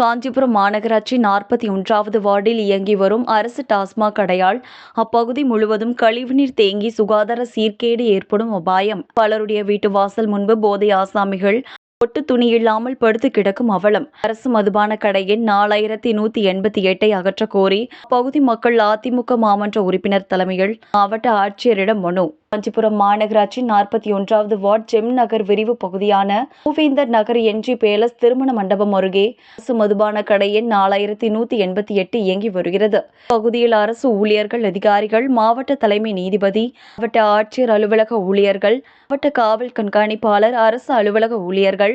காஞ்சிபுரம் மாநகராட்சி நாற்பத்தி ஒன்றாவது வார்டில் இயங்கி வரும் அரசு டாஸ்மாக் கடையால் அப்பகுதி முழுவதும் கழிவுநீர் தேங்கி சுகாதார சீர்கேடு ஏற்படும் அபாயம். பலருடைய வீட்டு வாசல் முன்பு போதை ஆசாமிகள் ஒட்டு துணி இல்லாமல் படுத்து கிடக்கும் அவலம். அரசு மதுபான கடையின் நாலாயிரத்தி நூத்தி எண்பத்தி எட்டை அகற்ற கோரி அப்பகுதி மக்கள் அதிமுக மாமன்ற உறுப்பினர் தலைமையில் மாவட்ட ஆட்சியரிடம் மனு. காஞ்சிபுரம் மாநகராட்சி நாற்பத்தி ஒன்றாவது வார்டு ஜெம் நகர் விரிவு பகுதியான பூவேந்தர் நகர் என்ஜி பேலஸ் திருமண மண்டபம் அருகே அரசு மதுபான கடையின் நாலாயிரத்தி நூத்தி எண்பத்தி எட்டு இயங்கி வருகிறது. பகுதியில் அரசு ஊழியர்கள் அதிகாரிகள் மாவட்ட தலைமை நீதிபதி மாவட்ட ஆட்சியர் அலுவலக ஊழியர்கள் மாவட்ட காவல் கண்காணிப்பாளர் அரசு அலுவலக ஊழியர்கள்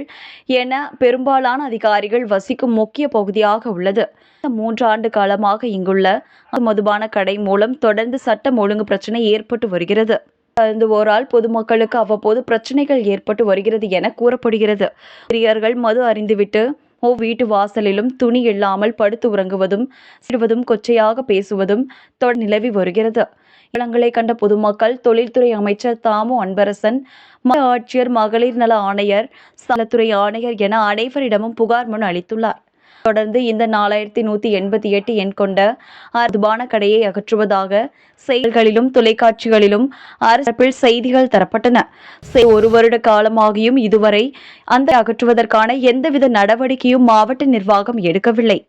என பெரும்பாலான அதிகாரிகள் வசிக்கும் முக்கிய பகுதியாக உள்ளது. மூன்றாண்டு காலமாக இங்குள்ள மதுபான கடை மூலம் தொடர்ந்து சட்டம் ஒழுங்கு பிரச்சனை ஏற்பட்டு வருகிறது. அருந்துவோரால் பொதுமக்களுக்கு அவ்வப்போது பிரச்சனைகள் ஏற்பட்டு வருகிறது என கூறப்படுகிறது. பெரியர்கள் மது அறிந்துவிட்டு ஓ வீட்டு வாசலிலும் துணி இல்லாமல் படுத்து உறங்குவதும் சிறுவதும் கொச்சையாக பேசுவதும் தொடர் நிலவி வருகிறது. இளங்களை கண்ட பொதுமக்கள் தொழில்துறை அமைச்சர் தாமு அன்பரசன் ஆட்சியர் மகளிர் நல ஆணையர் சலத்துறை ஆணையர் என அனைவரிடமும் புகார் மனு அளித்துள்ளார். தொடர்ந்து இந்த நாலாயிரத்தி நூத்தி எண்பத்தி எட்டு எண் கொண்ட மதுபான கடையை அகற்றுவதாக செய்திகளிலும் தொலைக்காட்சிகளிலும் அரசில் செய்திகள் தரப்பட்டன. ஒரு வருட காலமாகியும் இதுவரை அந்த அகற்றுவதற்கான எந்தவித நடவடிக்கையும் மாவட்ட நிர்வாகம் எடுக்கவில்லை.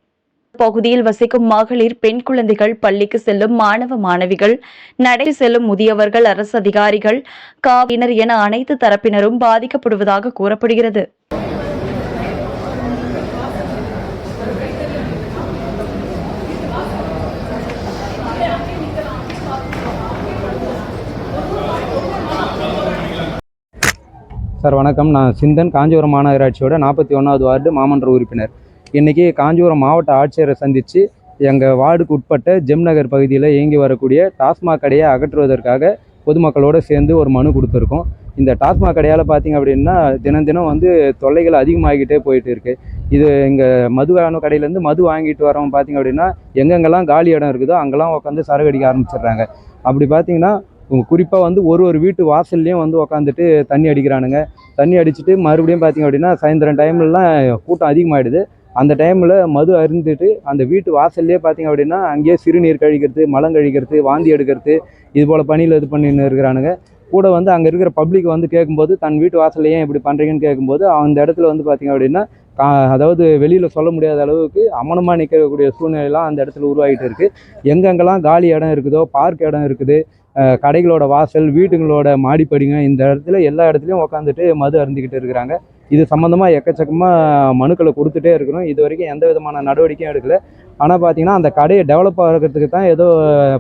பகுதியில் வசிக்கும் மகளிர் பெண் குழந்தைகள் பள்ளிக்கு செல்லும் மாணவ மாணவிகள் நடை செல்லும் முதியவர்கள் அரசு அதிகாரிகள் காவினர் என அனைத்து தரப்பினரும் பாதிக்கப்படுவதாக கூறப்படுகிறது. சார் வணக்கம். நான் சிந்தன் காஞ்சிபுரம் மாநகராட்சியோட நாற்பத்தி ஒன்றாவது வார்டு மாமன்ற உறுப்பினர். இன்றைக்கி காஞ்சிபுரம் மாவட்ட ஆட்சியரை சந்தித்து எங்கள் வார்டுக்கு உட்பட்ட ஜெம் நகர் பகுதியில் இயங்கி வரக்கூடிய டாஸ்மாக் கடையை அகற்றுவதற்காக பொதுமக்களோடு சேர்ந்து ஒரு மனு கொடுத்துருக்கோம். இந்த டாஸ்மாக் கடையால் பார்த்தீங்க அப்படின்னா தினம் தினம் வந்து தொல்லைகள் அதிகமாகிட்டே போயிட்டு இருக்குது இது இங்கே மதுவான கடையிலேருந்து மது வாங்கிட்டு வரவங்க பார்த்தீங்க அப்படின்னா எங்கெங்கெல்லாம் காலி இடம் இருக்குதோ அங்கெல்லாம் உட்காந்து சரகடிக்க ஆரம்பிச்சிடுறாங்க. அப்படி பார்த்தீங்கன்னா குறிப்பாக வந்து ஒரு ஒரு வீட்டு வாசல்லையும் வந்து உக்காந்துட்டு தண்ணி அடிக்கிறானுங்க. தண்ணி அடிச்சுட்டு மறுபடியும் பார்த்திங்க அப்படின்னா சாயந்தரம் டைம்லலாம் கூட்டம் அதிகமாகிடுது அந்த டைமில் மது அருந்துட்டு அந்த வீட்டு வாசல்லே பார்த்தீங்க அப்படின்னா அங்கேயே சிறுநீர் கழிக்கிறது மலம் கழிக்கிறது வாந்தி எடுக்கிறது இது போல் பணியில் இது பண்ணின்னு இருக்கிறானுங்க. கூட வந்து அங்கே இருக்கிற பப்ளிக் வந்து கேட்கும்போது தன் வீட்டு வாசல்ல ஏன் இப்படி பண்ணுறீங்கன்னு கேட்கும்போது அந்த இடத்துல வந்து பார்த்திங்க அப்படின்னா கா- அதாவது வெளியில் சொல்ல முடியாத அளவுக்கு அமனமாக நிற்கக்கூடிய சூழ்நிலைலாம் அந்த இடத்துல உருவாகிட்டு இருக்குது எங்கெங்கெல்லாம் காலி இடம் இருக்குதோ பார்க் இடம் இருக்குது கடைகளோட வாசல் வீட்டுங்களோட மாடிப்படிங்க இந்த இடத்துல எல்லா இடத்துலையும் உட்காந்துட்டு மது அருந்திக்கிட்டு இருக்கிறாங்க. இது சம்மந்தமாக எக்கச்சக்கமாக மனுக்களை கொடுத்துட்டே இருக்கிறோம். இது வரைக்கும் எந்த விதமான நடவடிக்கையும் எடுக்கல. ஆனால் பார்த்தீங்கன்னா அந்த கடையை டெவலப் ஆகிறதுக்கு தான் ஏதோ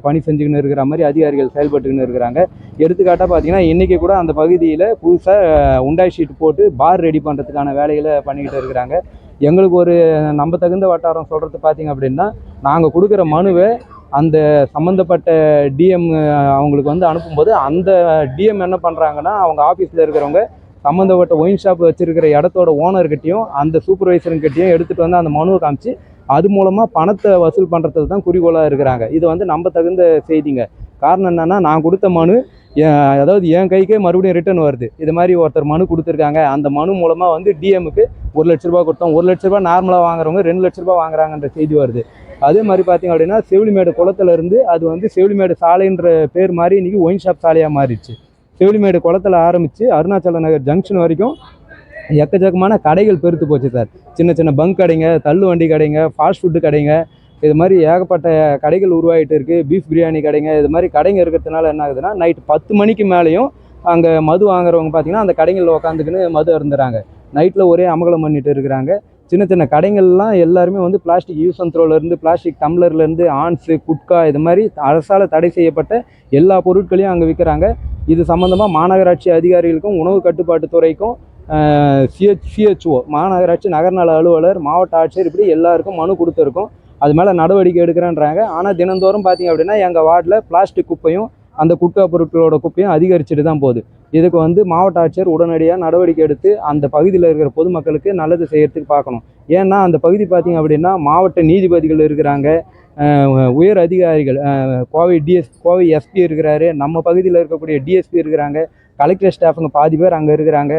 பணி செஞ்சுக்கின்னு இருக்கிற மாதிரி அதிகாரிகள் செயல்பட்டுக்கின்னு இருக்கிறாங்க. எடுத்துக்காட்டாக பார்த்தீங்கன்னா இன்றைக்கி கூட அந்த பகுதியில் புதுசாக உண்டாய் ஷீட் போட்டு பார் ரெடி பண்ணுறதுக்கான வேலைகளை பண்ணிக்கிட்டு இருக்கிறாங்க. எங்களுக்கு ஒரு நம்ப தகுந்த வட்டாரம் சொல்கிறது பார்த்தீங்க அப்படின்னா நாங்கள் கொடுக்குற மனுவை அந்த சம்மந்தப்பட்ட டிஎம் அவங்களுக்கு வந்து அனுப்பும்போது அந்த டிஎம் என்ன பண்ணுறாங்கன்னா அவங்க ஆஃபீஸில் இருக்கிறவங்க சம்மந்தப்பட்ட ஒயின் ஷாப் வச்சுருக்கிற இடத்தோட ஓனர்கிட்டையும் அந்த சூப்பர்வைசருங்கிட்டையும் எடுத்துகிட்டு வந்து அந்த மனுவை காமிச்சு அது மூலமாக பணத்தை வசூல் பண்ணுறதுக்கு தான் குறிக்கோளாக இருக்கிறாங்க. இது வந்து நம்ப தகுந்த செய்திங்க. காரணம் என்னன்னா நான் கொடுத்த மனு அதாவது என் கைக்கே மறுபடியும் ரிட்டர்ன் வருது. இது மாதிரி ஒருத்தர் மனு கொடுத்துருக்காங்க. அந்த மனு மூலமாக வந்து டிஎம்க்கு ஒரு லட்ச ரூபா கொடுத்தோம். ஒரு லட்ச ரூபா நார்மலாக வாங்குறவங்க ரெண்டு லட்ச ரூபா வாங்குறாங்கன்ற செய்தி வருது. அதே மாதிரி பார்த்தீங்க அப்படின்னா செவிலிமேடு குளத்துல இருந்து அது வந்து செவிலிமேடு சாலைன்ற பேர் மாதிரி இன்றைக்கி ஒயின் ஷாப் சாலையாக மாறிடுச்சு. செவிலிமேடு குளத்துல ஆரம்பித்து அருணாச்சல நகர் ஜங்ஷன் வரைக்கும் எக்கச்சக்கமான கடைகள் பெருத்து போச்சு சார். சின்ன சின்ன பங்க் கடைங்க தள்ளு வண்டி கடைங்க ஃபாஸ்ட் ஃபுட்டு கடைங்க இது மாதிரி ஏகப்பட்ட கடைகள் உருவாகிட்டு இருக்குது பீஃப் பிரியாணி கடைங்க இது மாதிரி கடைங்க இருக்கிறதுனால என்ன ஆகுதுன்னா நைட் பத்து மணிக்கு மேலேயும் அங்கே மது வாங்குறவங்க பார்த்தீங்கன்னா அந்த கடைகளில் உட்காந்துக்கின்னு மது அருந்துறாங்க. நைட்டில் ஒரே அமகலம் பண்ணிட்டு இருக்கிறாங்க. சின்ன சின்ன கடைகள்லாம் எல்லாருமே வந்து பிளாஸ்டிக் யூஸ் அண்ட் த்ரோலேருந்து பிளாஸ்டிக் டம்ளர்லேருந்து ஆன்ஸு குட்கா இது மாதிரி அரசால் தடை செய்யப்பட்ட எல்லா பொருட்களையும் அங்கே விற்கிறாங்க இது சம்மந்தமாக மாநகராட்சி அதிகாரிகளுக்கும் உணவு கட்டுப்பாட்டு துறைக்கும் சிஹெச் சிஹெச்ஓ மாநகராட்சி நகர்நல அலுவலர் மாவட்ட ஆட்சியர் இப்படி எல்லாருக்கும் மனு கொடுத்துருக்கோம். அது மேலே நடவடிக்கை எடுக்கிறேன்றாங்க. ஆனால் தினந்தோறும் பார்த்தீங்க அப்படின்னா எங்கள் வார்டில் பிளாஸ்டிக் குப்பையும் அந்த குட்கா பொருட்களோட குப்பையும் அதிகரிச்சுட்டு தான் போகுது. இதுக்கு வந்து மாவட்ட ஆட்சியர் உடனடியாக நடவடிக்கை எடுத்து அந்த பகுதியில் இருக்கிற பொதுமக்களுக்கு நல்லது செய்யறதுக்கு பார்க்கணும். ஏன்னா அந்த பகுதி பார்த்தீங்க அப்படின்னா மாவட்ட நீதிபதிகள் இருக்கிறாங்க. உயர் அதிகாரிகள் கோவை டிஎஸ் கோவை எஸ்பி இருக்கிறாரு. நம்ம பகுதியில் இருக்கக்கூடிய டிஎஸ்பி இருக்கிறாங்க. கலெக்டர் ஸ்டாஃபுங்க பாதி பேர் அங்கே இருக்கிறாங்க.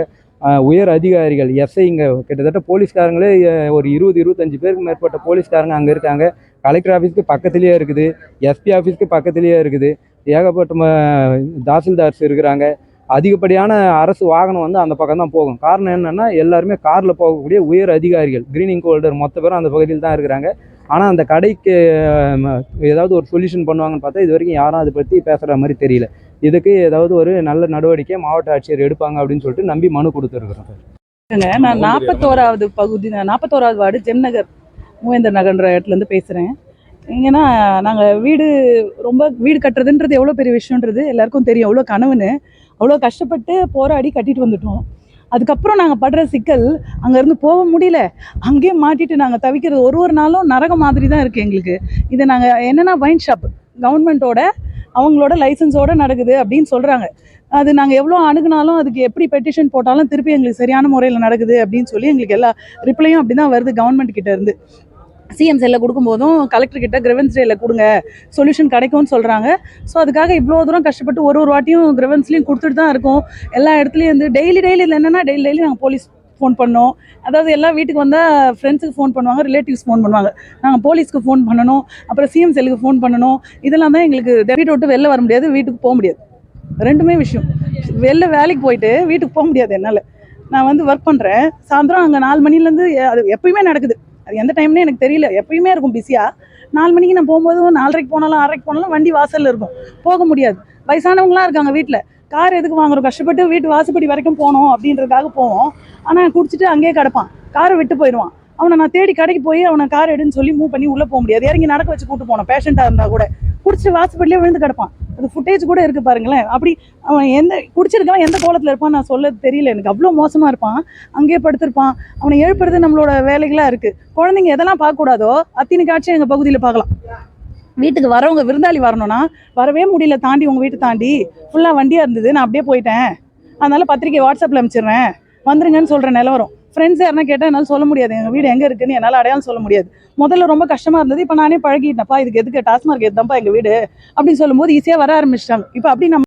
உயர் அதிகாரிகள் எஸ்ஐங்க கிட்டத்தட்ட போலீஸ்காரங்களே ஒரு இருபது இருபத்தஞ்சு பேருக்கு மேற்பட்ட போலீஸ்காரங்க அங்கே இருக்காங்க. கலெக்டர் ஆஃபீஸ்க்கு பக்கத்துலேயே இருக்குது. எஸ்பி ஆஃபீஸ்க்கு பக்கத்துலேயே இருக்குது. ஏகப்பட்ட தாசில்தார்ஸ் இருக்கிறாங்க. அதிகப்படியான அரசு வாகனம் வந்து அந்த பக்கம் தான் போகும். காரணம் என்னென்னா எல்லாருமே காரில் போகக்கூடிய உயர் அதிகாரிகள் க்ரீனிங் ஹோல்டர் மொத்த பேரும் அந்த பகுதியில் தான் இருக்கிறாங்க. ஆனால் அந்த கடைக்கு ஏதாவது ஒரு சொல்யூஷன் பண்ணுவாங்கன்னு பார்த்தா இது வரைக்கும் யாரும் அதை பற்றி பேசுகிற மாதிரி தெரியல. இதுக்கு ஏதாவது ஒரு நல்ல நடவடிக்கை மாவட்ட ஆட்சியர் எடுப்பாங்க அப்படின்னு சொல்லிட்டு நம்பி மனு கொடுத்துருக்குறோம். சார் நான் நாற்பத்தோராவது பகுதி நாற்பத்தோராவது வார்டு ஜெம் நகர் மூவேந்தர் நகர்ன்ற இடத்துலேருந்து பேசுகிறேன் இங்கன்னா நாங்கள் வீடு ரொம்ப வீடு கட்டுறதுன்றது எவ்வளோ பெரிய விஷயன்றது எல்லாருக்கும் தெரியும். எவ்வளோ கனவுன்னு அவ்வளோ கஷ்டப்பட்டு போராடி கட்டிட்டு வந்துட்டோம். அதுக்கப்புறம் நாங்கள் படுற சிக்கல் அங்கேருந்து போக முடியல. அங்கேயே மாட்டிட்டு நாங்கள் தவிக்கிறது. ஒரு ஒரு நாளும் நரகம் மாதிரி தான் இருக்குது எங்களுக்கு. இது நாங்கள் என்னென்னா வைன் ஷாப் கவர்மெண்ட்டோட அவங்களோட லைசன்ஸோடு நடக்குது அப்படின்னு சொல்கிறாங்க அது நாங்கள் எவ்வளோ அணுகுனாலும் அதுக்கு எப்படி பெட்டிஷன் போட்டாலும் திருப்பி எங்களுக்கு சரியான முறையில் நடக்குது அப்படின்னு சொல்லி எங்களுக்கு எல்லா ரிப்ளையும் அப்படி தான் வருது கவர்மெண்ட் கிட்டேருந்து சிஎம் செல்ல கொடுக்கும்போதும் கலெக்டர்கிட்ட கிரவன்ஸ் டேயில் கொடுங்க சொல்யூஷன் கிடைக்கும்னு சொல்கிறாங்க ஸோ அதுக்காக இவ்வளோ தூரம் கஷ்டப்பட்டு ஒரு ஒரு வாட்டியும் கிரெவன்ஸ்லையும் கொடுத்துட்டு தான் இருக்கும். எல்லா இடத்துலையும் வந்து டெய்லி டெய்லி இதில் என்னென்னா டெய்லி டெய்லி நாங்கள் போலீஸ் ஃபோன் பண்ணோம். அதாவது எல்லா வீட்டுக்கு வந்தால் ஃப்ரெண்ட்ஸுக்கு ஃபோன் பண்ணுவாங்க ரிலேட்டிவ்ஸ் ஃபோன் பண்ணுவாங்க. நாங்கள் போலீஸ்க்கு ஃபோன் பண்ணணும் அப்புறம் சிஎம் செல்லுக்கு ஃபோன் பண்ணணும். இதெல்லாம் தான் எங்களுக்கு வீட்டை விட்டு வெளில வர முடியாது வீட்டுக்கு போக முடியாது. ரெண்டுமே விஷயம். வெளில வேலைக்கு போயிட்டு வீட்டுக்கு போக முடியாது என்னால். நான் வந்து ஒர்க் பண்ணுறேன் சாயந்தரம் அங்கே நாலு மணிலேருந்து அது எப்பயுமே நடக்குது. அது எந்த டைம்னே எனக்கு தெரியல. எப்பயுமே இருக்கும் பிஸியாக நாலு மணிக்கு நான் போகும்போது நாலரைக்கு போனாலும் ஆறரைக்கு போனாலும் வண்டி வாசலில் இருக்கும். போக முடியாது. வயசானவங்களாம் இருக்காங்க வீட்டில் கார் எதுக்கு வாங்குறோம்? கஷ்டப்பட்டு வீட்டு வாசப்படி வரைக்கும் போகணும் அப்படின்றதுக்காக போவோம். ஆனால் குடிச்சிட்டு அங்கேயே கிடப்பான். காரை விட்டு போயிடுவான். அவனை நான் தேடி கடைக்கு போய் அவனை கார் எடுன்னு சொல்லி மூவ் பண்ணி உள்ளே போக முடியாது. இறங்கி நடக்க வச்சு கூட்டு போனோம் பேஷண்ட்டாக இருந்தால் கூட. குடிச்சிட்டு வாசப்படியிலே விழுந்து கிடப்பான். அது ஃபுட்டேஜ் கூட இருக்கு பாருங்களேன். அப்படி அவன் எந்த குடிச்சிருக்கவன் எந்த கோலத்தில் இருப்பான் நான் சொல்ல தெரியல. எனக்கு அவ்வளோ மோசமாக இருப்பான். அங்கேயே படுத்திருப்பான். அவனை எழுப்புறது நம்மளோட வேலைகளாக இருக்குது குழந்தைங்க எதெல்லாம் பார்க்கக்கூடாதோ அத்தினி காட்சி எங்கள் பகுதியில் பார்க்கலாம். வீட்டுக்கு வரவங்க விருந்தாளி வரணும்னா வரவே முடியல. தாண்டி உங்கள் வீட்டை தாண்டி. ஃபுல்லாக வண்டியாக இருந்தது. நான் அப்படியே போயிட்டேன். அதனால் பத்திரிக்கை வாட்ஸ்அப்பில் அனுப்பிச்சிடுறேன் வந்துருங்கன்னு சொல்கிற நிலவரம் ஃப்ரெண்ட்ஸ் யாருன்னா கேட்டால் என்னால் சொல்ல முடியாது. எங்கள் வீடு எங்கே இருக்குன்னு என்னால் அடையாளம் சொல்ல முடியாது. முதல்ல ரொம்ப கஷ்டமாக இருந்தது. இப்போ நானே பழகிட்டேன்ப்பா இதுக்கு எதுக்கு டாஸ்மார்க் எதுதான்ப்பா எங்கள் வீடு அப்படின்னு சொல்லும்போது ஈஸியாக வர ஆரம்பிச்சிட்டாங்க. இப்போ அப்படி நம்ம